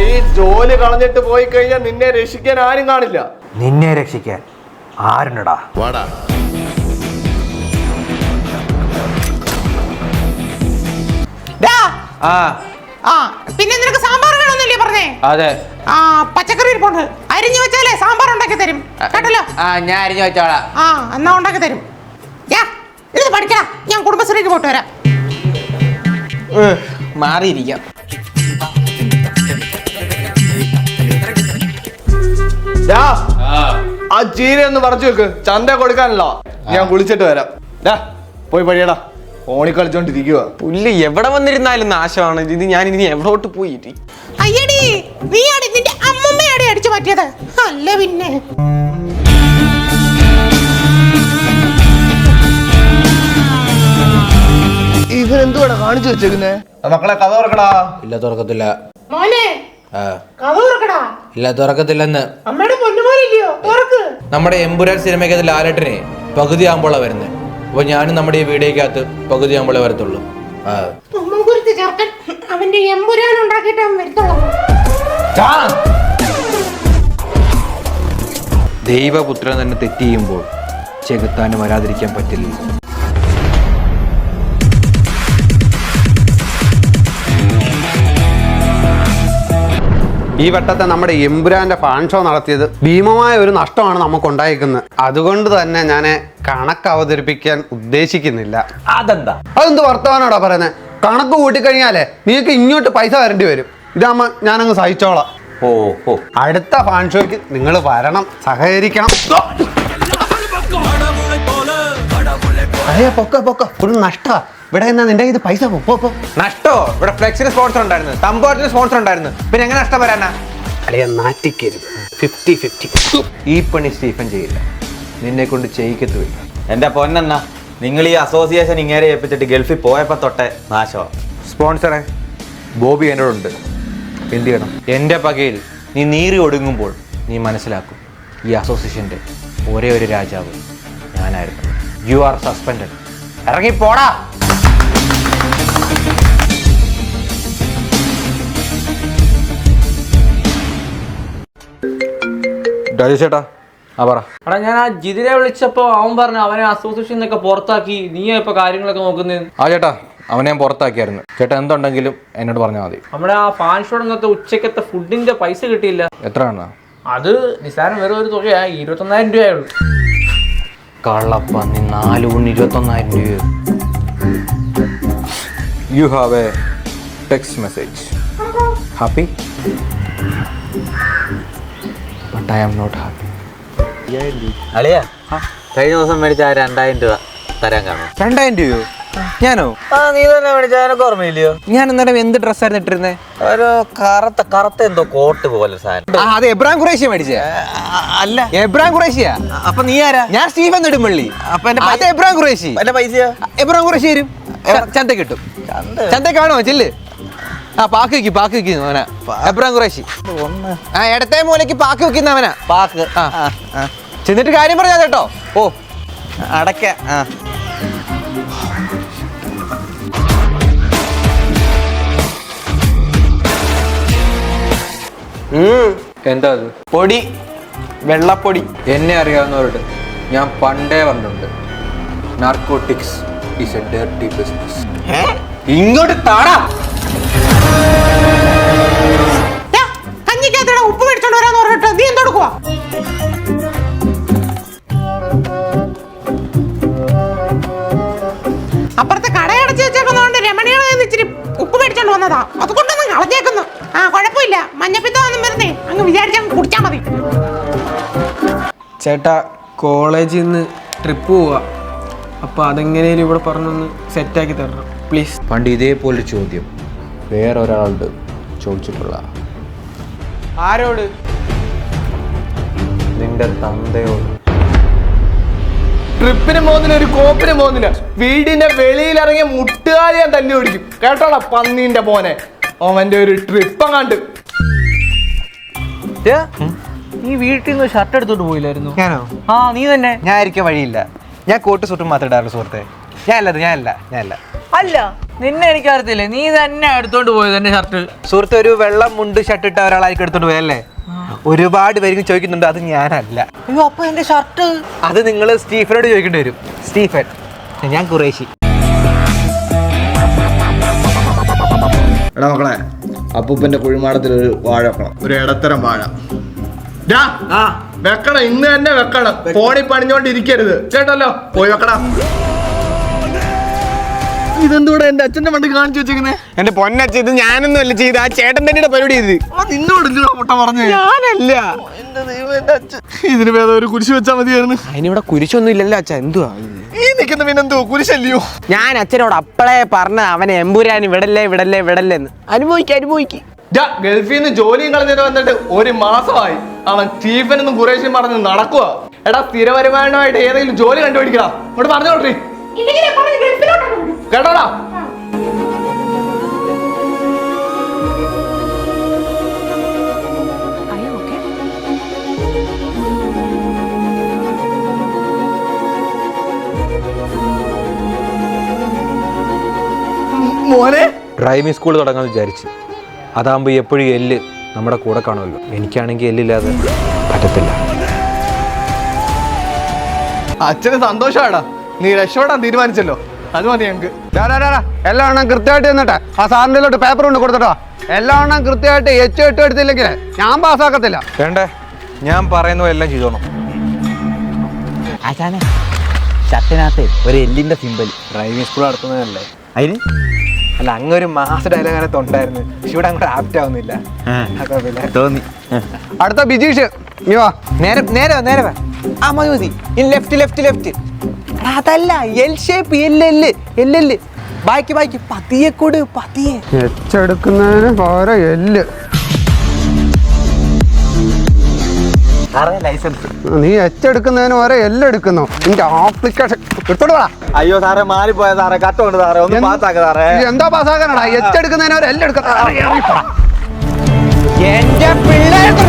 ഈ ജോലി കളഞ്ഞിട്ട് പോയി കഴിഞ്ഞാൽ നിന്നെ രക്ഷിക്കാൻ ആരും കാണില്ല. നിന്നെ രക്ഷിക്കാൻ ആരുണ്ടടാ? വാടാ. ആ. ആ പിന്നെ നിനക്ക് സാമ്പാർ വേണമെന്നല്ലേ പറഞ്ഞേ? അതെ. ആ പച്ചക്കറി ഇരിപ്പുണ്ട്. അരിഞ്ഞു വെച്ചാലേ സാമ്പാർ ഉണ്ടാക്കി തരും. കേട്ടല്ലോ? ആ ഞാൻ അരിഞ്ഞു വെച്ചോളാം. ആ എന്നാ ഉണ്ടാക്കി തരും. യാ ഇത് പഠിക്കടാ. ഞാൻ കുടുംബശ്രീക്ക് പോയിട്ട് വരാം. മാറിയിരിക്കാം. ചീര ഒന്ന് പറിച്ചു വെക്ക്. ചന്ത കൊടുക്കാനല്ലോ. ഞാൻ കുളിച്ചിട്ട് വരാം. ഡാ പോയി പഴിയടാ ഓണി കളിച്ചോണ്ടിരിക്കുക പുല്ല് എവിടെ വന്നിരുന്നാലും നാശമാണ്. ഇത് ഞാൻ ഇനി എവിടോട്ട് പോയി അയ്യടി നിന്റെ അമ്മമ്മയാടി അടിച്ചു പറ്റിയത് അല്ല പിന്നെ. ഇവരെന്തുവാടാ കാണിച്ചു വെച്ചേക്കുന്നേ? മക്കളെ കഥ തുറക്കടാ. ഇല്ല തുറക്കത്തില്ല. മോനെ ആ. കഥ തുറക്കടാ. ഇല്ല തുറക്കത്തില്ലെന്ന്. തുറക്ക് നമ്മുടെ എമ്പുരാൻ സിനിമയ്ക്കകത്ത് ലാലേട്ടനെ പകുതി ആകുമ്പോഴാണ് വരുന്നത് അപ്പോൾ ഞാനും നമ്മുടെ ഈ വീഡിയോക്കകത്ത് പകുതി ആകുമ്പോഴേ വരത്തുള്ളൂ. ചേർക്കൻ അവന്റെ എമ്പുരാൻ ഉണ്ടാക്കിയിട്ട് അവൻ വരുത്തുള്ളൂ. ദൈവപുത്രൻ തന്നെ തെറ്റ് ചെയ്യുമ്പോൾ ചെകുത്താനും വരാതിരിക്കാൻ പറ്റില്ല. ഈ വട്ടത്തെ നമ്മുടെ എമ്പുരാന്റെ ഫാൻ ഷോ നടത്തിയത് ഭീമമായ ഒരു നഷ്ടമാണ് നമുക്ക് ഉണ്ടായിരിക്കുന്നത് അതുകൊണ്ട് തന്നെ ഞാൻ കണക്ക് അവതരിപ്പിക്കാൻ ഉദ്ദേശിക്കുന്നില്ല. അതെന്താ? അതെന്ത് വർത്തമാനോടാ പറയുന്നത് കണക്ക് കൂട്ടിക്കഴിഞ്ഞാലേ നിങ്ങൾക്ക് ഇങ്ങോട്ട് പൈസ വരേണ്ടി വരും. ഇതാകുമ്പോ ഞാനങ്ങ് സഹിച്ചോളാം. ഓ ഓ അടുത്ത ഫാൻ ഷോയ്ക്ക് നിങ്ങൾ വരണം സഹകരിക്കണം. അയ്യ പൊക്ക പൊക്ക. ഒരു നഷ്ടാ ഇവിടെ എന്നാ നിന്റെ ഇത് പൈസ പോ, പോ പോ. നഷ്ടോ? ഇവിടെ ഫ്ലെക്സിന് സ്പോൺസർ ഉണ്ടായിരുന്നു. തമ്പോട്ടിന് സ്പോൺസർ ഉണ്ടായിരുന്നു. പിന്നെ എങ്ങനെ നഷ്ടം വരാനാ? അളിയ നാറ്റിക്കരുത്. ഫിഫ്റ്റി ഫിഫ്റ്റി ഈ പണി സ്റ്റീഫൻ ചെയ്യില്ല. നിന്നെ കൊണ്ട് ചെയ്യിക്കത്തുമില്ല. എന്റെ പൊന്നെന്നാ നിങ്ങൾ ഈ അസോസിയേഷൻ ഇങ്ങനെ ഏൽപ്പിച്ചിട്ട് ഗൾഫിൽ പോയപ്പോ തൊട്ടേ നാശോ സ്പോൺസറെ ബോബി എന്നോടുണ്ട്. എന്ത് ചെയ്യണം? എന്റെ പകയിൽ നീ നീറി ഒടുങ്ങുമ്പോൾ നീ മനസ്സിലാക്കും. ഈ അസോസിയേഷന്റെ ഒരേ ഒരു രാജാവ് ഞാനായിരുന്നു യു ആർ സസ്പെൻഡ് ഇറങ്ങി പോടാ ചേട്ടാ. ആ പറ. എടാ ഞാൻ ആ ജിതിനെ വിളിച്ചപ്പോ അവൻ പറഞ്ഞു അവനെ അസോസിയേഷൻ നിന്നൊക്കെ പുറത്താക്കി. നീ ഇപ്പൊ കാര്യങ്ങളൊക്കെ നോക്കുന്നത് ആ ചേട്ടാ അവനെ ഞാൻ പുറത്താക്കിയായിരുന്നു. ചേട്ടാ എന്തുണ്ടെങ്കിലും എന്നോട് പറഞ്ഞാൽ മതി. നമ്മുടെ ആ ഫാൻ ഷോട് ഇന്നത്തെ ഉച്ചക്കത്തെ ഫുഡിന്റെ പൈസ കിട്ടിയില്ല. എത്ര ആണ് അത് നിസാരം വേറെ ഒരു തുകയാ ഇരുപത്തൊന്നായിരം രൂപയുള്ളൂ കള്ളപ്പന്നി നാല് ഊണ് ഇരുപത്തൊന്നായിരം രൂപ you have a text message happy but I am not happy അളിയാ കഴിഞ്ഞ ദിവസം മേടിച്ച ആ രണ്ടായിരം രൂപ തരാൻ കാണും രണ്ടായിരം രൂപയോ? ഞാനോ? ആ നീ തന്നെ മേടിച്ച അതിനൊക്കെ ഓർമ്മയില്ലയോ? ഞാൻ അന്നേരം എന്ത് ഡ്രസ്സായിരുന്നു ഇട്ടിരുന്നേ? ഒരു കറുത്ത കറുത്ത എന്തോ കോട്ട് പോലെ സാധനം. അത് എബ്രാം കുറേശ്യ മേടിച്ചേ. അല്ല. എബ്രാം കുറേശ്യ അപ്പൊ നീ ആരാ? ഞാൻ സ്റ്റീഫൻ നെടുമ്പള്ളി. അപ്പൊ അത് എബ്രാം കുറേശ്യ എന്റെ പൈസയോ? എബ്രാം കുറേശ്യ വരും. ചന്ത കിട്ടും. ചന്ത. കാണോ ചെല്ല്. ആ പാക്ക് വെക്കി പാക്ക് വെക്കുന്നു അവനാ. എബ്രാം കുറേശി ഒന്ന്. ആ ഇടത്തെ മൂലയ്ക്ക് പാക്ക് വെക്കുന്നവനാ പാക്ക്. ആ. ചെന്നിട്ട് കാര്യം പറഞ്ഞാ കേട്ടോ. ഓ അടക്ക ആ. എന്താ അത്? പൊടി. വെള്ളപ്പൊടി. എന്നെ അറിയാവുന്നവരുടെ ഞാൻ പണ്ടേ പറഞ്ഞിട്ടുണ്ട്. Narcotics is a dirty business ഇങ്ങോട്ട് താടാ. കഞ്ഞിക്കകത്തോടെ ഉപ്പ് മേടിച്ചോണ്ട് വരാന്ന് പറഞ്ഞിട്ട് നീ എന്തെടുക്കുവാ അപ്പുറത്തെ കടയടച്ച് വെച്ചേക്കുന്നതുകൊണ്ട് രമണിയുടെ കയ്യിൽ നിന്ന് ഇച്ചിരി ഉപ്പ് മേടിച്ചോണ്ട് വന്നതാ. അതുകൊണ്ടൊന്നും കളഞ്ഞേക്കുന്നു. ആ കുഴപ്പമില്ല. മഞ്ഞപ്പിത്തം ഒന്നും വരുന്നേ. അങ്ങ് വിചാരിച്ചങ്ങ് കുടിച്ചാ മതി. ചേട്ടാ കോളേജിൽ നിന്ന് ട്രിപ്പ് പോവാ. അപ്പോൾ അതെങ്ങനെയും ഇവിടെ പറഞ്ഞൊന്ന് സെറ്റാക്കി തരണം. പ്ലീസ് പണ്ട് ഇതേപോലൊരു ചോദ്യം. വേറൊരാളോട് ചോദിച്ചിട്ടുള്ള. ആരോട്? നിന്റെ തന്തയോട് ട്രിപ്പിന് പോകുന്നില്ല ഒരു കോപ്പിന് പോകുന്നില്ല വീടിന്റെ വെളിയിൽ ഇറങ്ങിയ മുട്ടുകാരി ഞാൻ തല്ലി ഓടിക്കും. കേട്ടോടാ പന്നീന്റെ പോനെ അവന്റെ ഒരു ട്രിപ്പ് അങ്ങാണ്ട് നീ വീട്ടിൽ നിന്ന് ഷർട്ട് എടുത്തോണ്ട് പോയില്ലായിരുന്നു? ഞാനോ? ആ നീ തന്നെ. ഞാൻ ആയിരിക്കും വഴിയില്ല. ഞാൻ കോട്ട് സൂട്ടും മാത്രമേ ഇടാറുള്ളൂ സുഹൃത്തെ. ഞാനല്ല ഞാനല്ല ഞാനല്ല. അല്ല. നിന്നെ എനിക്ക് എനിക്കറിയത്തില്ലേ നീ തന്നെ എടുത്തോണ്ട് പോയത് എന്റെ ഷർട്ട് സുഹൃത്ത് ഒരു വെള്ളം മുണ്ട് ഷർട്ട് ഇട്ട ഒരാളായിരിക്കും എടുത്തോണ്ട് പോയല്ലേ ഒരുപാട് പേർക്ക് ചോദിക്കുന്നുണ്ട് അത് ഞാനല്ല. അയ്യോ അപ്പൊ എന്റെ ഷർട്ട് അത് നിങ്ങൾ സ്റ്റീഫനോട് ചോദിക്കേണ്ടി വരും. സ്റ്റീഫൻ ഞാൻ കുറേശി എടാ മക്കളെ അപ്പൂപ്പന്റെ കുഴിമാടത്തിൽ ഒരു വാഴ വെക്കണം. ഒരു ഇടത്തരം വാഴ. ഡാ, വെക്കണം ഇന്ന് തന്നെ വെക്കണം. ഫോണിൽ പണിഞ്ഞോണ്ടിരിക്കരുത്. കേട്ടല്ലോ പോയി വെക്കണം ഇതെന്തൂടെ എന്റെ അച്ഛന്റെ വണ്ടി കാണിച്ചു വെച്ചേക്കുന്നേ? എന്റെ പൊന്നച്ച ഇത് ഞാനൊന്നും അല്ല ചെയ്ത് ആ ചേട്ടൻ തന്നെയുടെ പരിപാടി ഇത് നിന്നോടില്ല പറഞ്ഞു. ഞാനല്ല. ഇതിന് ഭേദം ഒരു കുരിശ് വെച്ചാൽ മതിയായിരുന്നു. അതിനിവിടെ കുരിശൊന്നും ഇല്ലല്ലോ അച്ഛ. എന്തുവാ? ഈ നിൽക്കുന്ന പിന്നെന്തോ കുരിശല്ലയോ? ഞാൻ അച്ഛനോട് അപ്പളേ പറഞ്ഞ അവനെ എമ്പുരാൻ വിടല്ലേ വിടല്ലേ വിടല്ലേ എന്ന്. അനുഭവിക്ക അനുഭവിക്ക്. ഗൾഫിൽ നിന്ന് ജോലിയും കളഞ്ഞിട്ട് വന്നിട്ട് ഒരു മാസമായി അവൻ സ്റ്റീഫൻ എന്നും കുറേശ്ശും പറഞ്ഞ് നടക്കുക എടാ സ്ഥിര വരുമാനമായിട്ട് ഏതെങ്കിലും ജോലി കണ്ടുപിടിക്കടാ. എപ്പോൾ ഗൾഫിലോട്ടാണ് വിടും. കേട്ടോടാ. മോനെ. ഡ്രൈവിംഗ് സ്കൂൾ തുടങ്ങാൻ വിചാരിച്ചു. അതാകുമ്പോൾ എപ്പോഴും എല്ല് നമ്മുടെ കൂടെ കാണുമല്ലോ. എനിക്കാണെങ്കിൽ എല്ലില്ലാതെ പറ്റത്തില്ല. അച്ഛന് സന്തോഷമാടാ നീ രക്ഷപ്പെടാൻ തീരുമാനിച്ചല്ലോ. അത് മതി ഡാ. എല്ലാം എണ്ണം കൃത്യമായിട്ട് എന്നിട്ട് ആ സാറിന്റെ പേപ്പർ കൊണ്ട് കൊടുത്തിട്ടോ. എല്ലാം എണ്ണം കൃത്യമായിട്ട് എച്ച് എട്ട് എടുത്തില്ലെങ്കിൽ ഞാൻ പാസ്സാക്കത്തില്ല. വേണ്ടേ? ഞാൻ പറയുന്ന എല്ലാം ചെയ്തോണം ആശാനെ ഷർട്ടിനകത്ത് ഒരു എല്ലിന്റെ സിമ്പൽ ഡ്രൈവിംഗ് സ്കൂൾ നടത്തുന്നതല്ലേ? അതിന്? അല്ല അങ്ങ് ഒരു മാസ ഡയലോഗ് അതിനകത്ത് ഉണ്ടായിരുന്നു പക്ഷെ ഇവിടെ അങ്ങോട്ട് ആപ്റ്റ് ആവുന്നില്ല. തോന്നി. അടുത്ത ബിജീഷ് നീ വാ. നേരെ നേരെ നേരെ വാ. ആ മതി മതി. ഇനി ലെഫ്റ്റ് ലെഫ്റ്റ് ലെഫ്റ്റ് അതല്ല എൽ ഷേപ്പ് എല്ല് എല്ല് ബാക്കി ബാക്കി പതിയെ കൂട് പതിയെ. ഓരോ എല്ല് ലൈസൻസ് നീ എച്ചെടുക്കുന്നതിന് വേറെ ഓരോ എല്ല് എടുക്കുന്നു. നിന്റെ ആപ്ലിക്കേഷൻ എടുത്തോട്ട് വാ. അയ്യോ സാറേ മാറിപ്പോയ സാറേ. കട്ടുണ്ട് സാറേ. ഒന്ന് പാസ്സാക്ക സാറേ. എന്താ പാസ്സാക്കാനടാ എച്ചെടുക്കുന്നതിന് ഒരു എല്ല് എടുക്കുന്ന എന്റെ പിള്ളേർക്ക്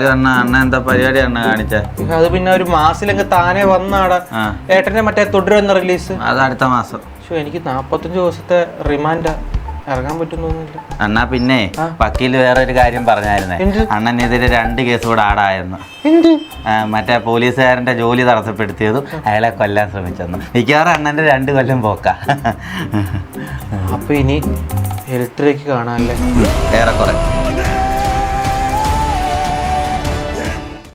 എന്നാലും അണ്ണ അണ്ണ എന്താ പരിപാടി അണ്ണ കാണിച്ചേ? അത് പിന്നെ ഒരു മാസത്തിലങ്ങ് താനെ വന്നാടാ. ഏട്ടന്റെ മറ്റേ തുടരുന്ന റിലീസ് അത് അടുത്ത മാസം. പക്ഷെ എനിക്ക് നാപ്പത്തഞ്ച് ദിവസത്തെ റിമാൻഡ് ഇറങ്ങാൻ പറ്റും അണ്ണാ പിന്നെ വക്കീൽ വേറെ ഒരു കാര്യം പറഞ്ഞായിരുന്നേ. അണ്ണനെതിരെ രണ്ട് കേസ് കൂടെ ആടായിരുന്നു. മറ്റേ പോലീസുകാരന്റെ ജോലി തടസ്സപ്പെടുത്തിയതും അയാളെ കൊല്ലാൻ ശ്രമിച്ചെന്ന്. മിക്കവാറും അണ്ണന്റെ രണ്ട് കൊല്ലം പോക്ക. അപ്പൊ ഇനി ഹെൽത്തിലേക്ക് കാണാനല്ലേ ഏറെക്കുറെ.